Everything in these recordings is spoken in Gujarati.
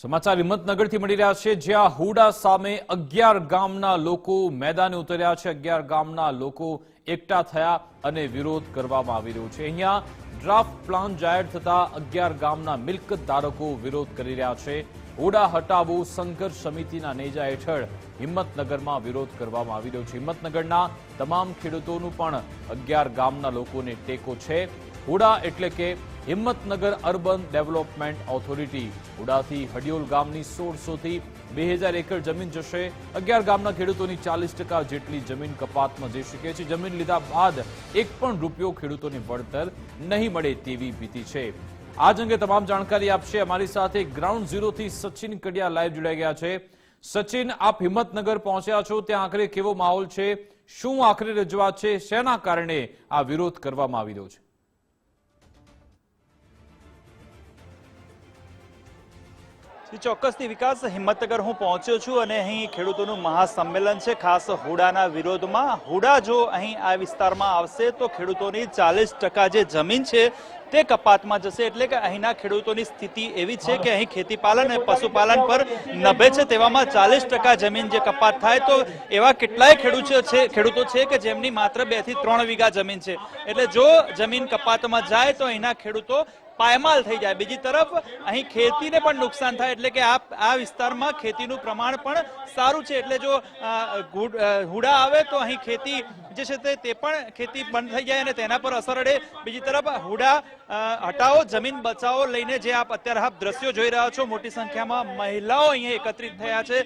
સમાચાર હિંમતનગરથી મળી રહ્યા છે, જ્યાં હુડા સામે અગિયાર ગામના લોકો મેદાને ઉતર્યા છે. અગિયાર ગામના લોકો એકઠા થયા અને વિરોધ કરવામાં આવી રહ્યો છે. અહીંયા ડ્રાફ્ટ પ્લાન જાહેર થતા અગિયાર ગામના મિલકત ધારકો વિરોધ કરી રહ્યા છે. હુડા હટાવો સંઘર્ષ સમિતિના નેજા હેઠળ હિંમતનગરમાં વિરોધ કરવામાં આવી રહ્યો છે. હિંમતનગરના તમામ ખેડૂતોનું પણ અગિયાર ગામના લોકોને ટેકો છે. હુડા એટલે કે હિંમતનગર અર્બન ડેવલપમેન્ટ ઓથોરિટી. ઉડાથી હડિયોલ ગામની સોળસોથી બે હજાર એકર જમીન જશે. અગિયાર ગામના ખેડૂતોની ચાલીસ ટકા જેટલી જમીન કપાતમાં જઈ શકે છે. જમીન લીધા બાદ એક પણ રૂપિયો ખેડૂતોને વળતર નહીં મળે તેવી ભીતિ છે. આજ અંગે તમામ જાણકારી આપશે. અમારી સાથે ગ્રાઉન્ડ ઝીરોથી સચિન કડિયા લાઈવ જોડાઈ ગયા છે. સચિન, આપ હિંમતનગર પહોંચ્યા છો. ત્યાં આખરે કેવો માહોલ છે? શું આખરે રજૂઆત છે? શેના કારણે આ વિરોધ કરવામાં આવી રહ્યો છે? ચોક્કસથી વિકાસ. હિંમતનગર હું પહોંચ્યો છું અને અહીં ખેડૂતોનું મહાસંમેલન છે. ખાસ હુડાના વિરોધમાં. હુડા જો અહીં આ વિસ્તારમાં આવશે તો ખેડૂતોની ચાલીસ ટકા જે જમીન છે તે કપાતમાં જશે. એટલે કે અહીંના ખેડૂતોની સ્થિતિ એવી છે કે અહીં ખેતીપાલન અને પશુપાલન પર નભે છે તેવામાં ચાલીસ ટકા જમીન જે કપાત થાય તો એવા કેટલાય ખેડૂતો છે ખેડૂતો છે કે જેમની માત્ર બેથી ત્રણ વીઘા જમીન છે. એટલે જો જમીન કપાતમાં જાય તો અહીંના ખેડૂતો પાયમાલ થઈ જાય. બીજી તરફ, અહીં ખેતીને પણ નુકસાન થાય, એટલે કે આ આ વિસ્તારમાં ખેતીનું પ્રમાણ પણ સારું છે. એટલે જો હુડા આવે, તો અહીં ખેતી જે છે તે તે પણ ખેતી બંધ થઈ જાય અને તેના પર અસર અડે. બીજી તરફ, હુડા હટાવો, જમીન બચાવો લઈને જે આપ અત્યારે આપ દ્રશ્યો જોઈ રહ્યા છો, મોટી સંખ્યામાં મહિલાઓ અહીંયા એકત્રિત થયા છે.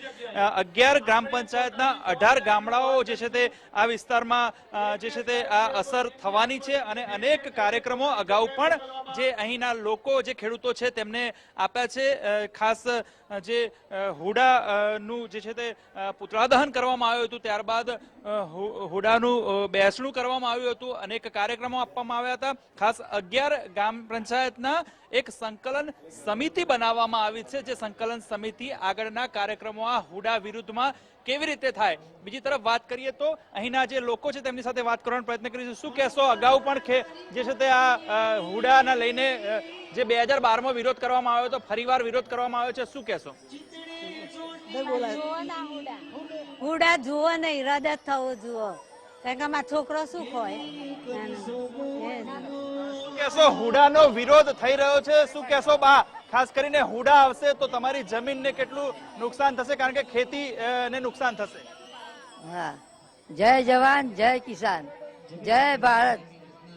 અગિયાર ગ્રામ પંચાયતના અઢાર ગામડાઓ જે છે તે આ વિસ્તારમાં જે છે તે આ અસર થવાની છે અને અનેક કાર્યક્રમો અગાઉ પણ જે અહીંના લોકો જે ખેડૂતો છે તેમને આપ્યા છે. ખાસ જે હુડા નું જે છે તે અ, પુતળાદહન કરવામાં આવ્યું હતું. ત્યારબાદ હુડાનું બેસણું કરવામાં આવ્યું હતું. અનેક કાર્યક્રમો આપવામાં આવ્યા હતા. ખાસ અગિયાર ગામ પંચાયતના એક સંકલન સમિતિ બનાવવામાં આવી છે જે સંકલન સમિતિ આગળના કાર્યક્રમો આ હુડા વિરુદ્ધમાં કેવી રીતે થાય? બીજી તરફ વાત કરીએ તો અહીંના જે લોકો છે તેમની સાથે વાત કરવાનો પ્રયત્ન કરીશું. શું કહેશો? અગાઉ પણ જે છે તે આ હુડાને લઈને જે બે હજાર બારમાં વિરોધ કરવામાં આવ્યો હતો ફરીવાર વિરોધ કરવામાં આવ્યો છે. શું કહેશો? હુડા જુઓ ને ઈરાદા જ થવો જુઓ. કારણ કે મારો છોકરો શું હોય શું હુડાનો વિરોધ થઈ રહ્યો છે. શું કેશો બા ખાસ કરીને હુડા આવશે તો તમારી જમીનને કેટલું નુકસાન થશે? કારણ કે ખેતી ને નુકસાન થશે. હા. જય જવાન જય કિસાન. જય ભારત.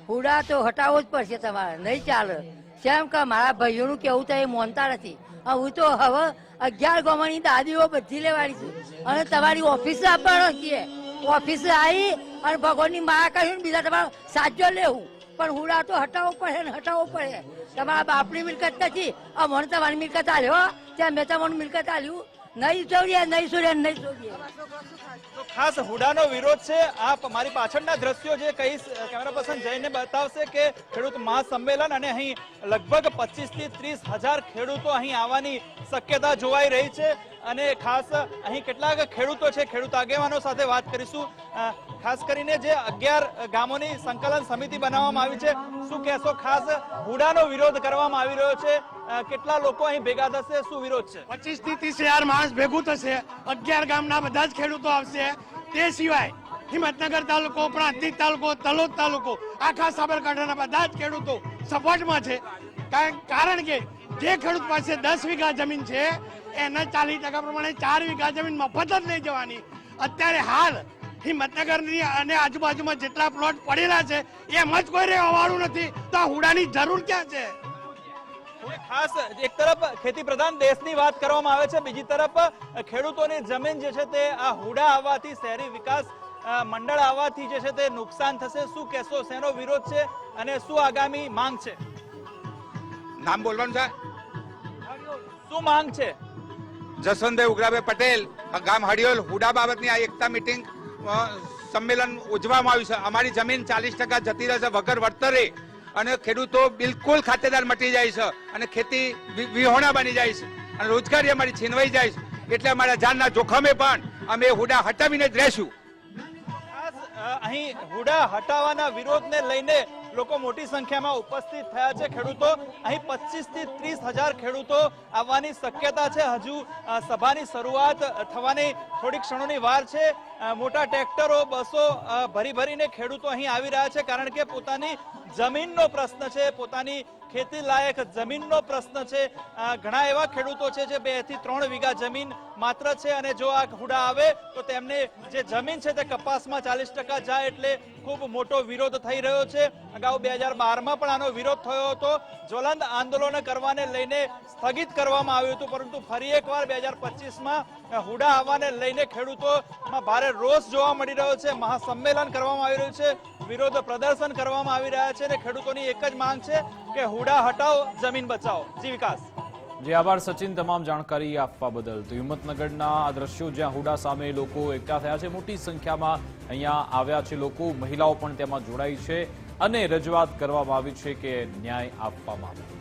હુડા તો હટાવવો જ પડશે તમારે, નહીં ચાલે. કેમ કે મારા ભાઈઓનું કેવું તો એ માનતા નથી. હું તો હવે અગિયાર ગોમાની દાદીઓ બધી લેવાની છું. અને તમારી ઓફિસે આપવાનો છીએ. ઓફિસે આવી અને ભગવાનની માયા કહ્યું બીજા તમારો સાજો લેવું. પણ હુડા તો હટાવવો પડે ને હટાવવો પડે. તમારા બાપની મિલકત નથી. આ મને તમારી મિલકત આલ્યો ત્યાં મેં તમારું મિલકત આલ્યું. નહીં છોડીએ નહીં છોડીએ નહીં ખાસ હુડાનો વિરોધ છે. આપ મારી પાછળના દ્રશ્યો જે કહીશ કેમેરા પર્સન જઈને બતાવશે કે ખેડૂત મહાસંમેલન અને અહીં લગભગ પચીસથી ત્રીસ હજાર ખેડૂતો અહીં આવવાની શક્યતા જોવાઈ રહી છે. અને ખાસ અહીં કેટલાક ખેડૂતો છે, ખેડૂત આગેવાનો સાથે વાત કરીશું. ખાસ કરીને જે અગિયાર ગામોની સંકલન સમિતિ બનાવવામાં આવી છે. શું કહેશો? ખાસ હુડાનો વિરોધ કરવામાં આવી રહ્યો છે. કેટલા લોકો અહીં ભેગા થશે? શું વિરોધ છે? પચીસથી ત્રીસ હજાર માણસ ભેગું થશે. અગિયાર ગામના બધા જ ખેડૂતો આવશે. તે સિવાય હિંમતનગર તાલુકો પ્રાંતિક તાલુકો, તલોદ તાલુકો, આખા સાબરકાંઠાના બધા જ ખેડૂતો સપોર્ટમાં છે. કારણ કે જે ખેડૂત પાસે દસ વીઘા જમીન છે, એના ચાલીસ ટકા પ્રમાણે ચાર વીઘા જમીન મફત જ લઈ જવાની. અત્યારે હાલ હિંમતનગરની અને આજુબાજુમાં જેટલા પ્લોટ પડેલા છે, એમ જ કોઈ રહેવા વાળું નથી. તો હુડાની જરૂર ક્યાં છે? ખાસ એક તરફ ખેતી પ્રધાન દેશની વાત કરવામાં આવે છે બીજી તરફ ખેડૂતોની જમીન જે છે તે આ હુડા આવવાથી શહેરી વિકાસ મંડળ આવવાથી જે છે તે નુકસાન થશે. શું કહેશો? શેનો વિરોધ છે અને શું આગામી માંગ છે? નામ બોલવાનું છે? શું માંગ છે? જસવંતભાઈ ઉગરાભાઈ પટેલ ગામ હડિયોલ હુડા બાબતની આ એકતા મિટિંગ સંમેલન ઉજવવામાં આવ્યું છે. અમારી જમીન ચાલીસ ટકા જતી રહેશે વગર વળતરે. અને ખેડૂતો બિલકુલ ખાતેદાર મટી જાય છે અને ખેતી વિહોણા બની જાય છે અને રોજગારી અમારી છીનવાઈ જાય છે. એટલે અમારા જાનના જોખમે પણ અમે હુડા હટાવીને જ રહેશું. અહીં હુડા હટાવવાના વિરોધને લઈને લોકો મોટી સંખ્યામાં ઉપસ્થિત થયા છે ખેડૂતો. અહીં પચીસથી ત્રીસ હજાર ખેડૂતો આવવાની શક્યતા છે. હજુ સભાની શરૂઆત થવાની થોડી ક્ષણોની વાર છે. મોટા ટ્રેક્ટરો, બસો ભરી ભરીને ખેડૂતો અહીં આવી રહ્યા છે કારણ કે પોતાની જમીનનો પ્રશ્ન છે, પોતાની ખેતી લાયક જમીનનો પ્રશ્ન છે. ઘણા એવા ખેડૂતો છે જે બેથી ત્રણ વીઘા જમીન માત્ર છે અને જો આ હુડા આવે તો તેમને જે જમીન છે તે કપાસમાં ચાલીસ ટકા જાય એટલે ખૂબ મોટો વિરોધ થઈ રહ્યો છે. અગાઉ બે હજાર બારમાં પણ આનો વિરોધ થયો હતો. જ્વલંત આંદોલન કરવાને લઈને સ્થગિત કરવામાં આવ્યું હતું, પરંતુ ફરી એકવાર બે હજાર પચીસમાં હુડા આવવાને લઈને ખેડૂતોમાં ભારે રોષ જોવા મળી રહ્યો છે. મહાસંમેલન કરવામાં આવી રહ્યું છે, વિરોધ પ્રદર્શન કરવામાં આવી રહ્યા છે અને ખેડૂતોની એક જ માંગ છે કે હુડા હટાવો, જમીન બચાવો. જી વિકાસ. જે, આભાર સચિન, તમામ જાણકારી આપવા બદલ. તો હિંમતનગરના આ દ્રશ્યો જ્યાં હુડા સામે લોકો એકઠા થયા છે, મોટી સંખ્યામાં અહીંયા આવ્યા છે લોકો. મહિલાઓ પણ તેમાં જોડાઈ છે. અને રજૂઆત કરવામાં આવી છે કે ન્યાય આપવામાં આવે.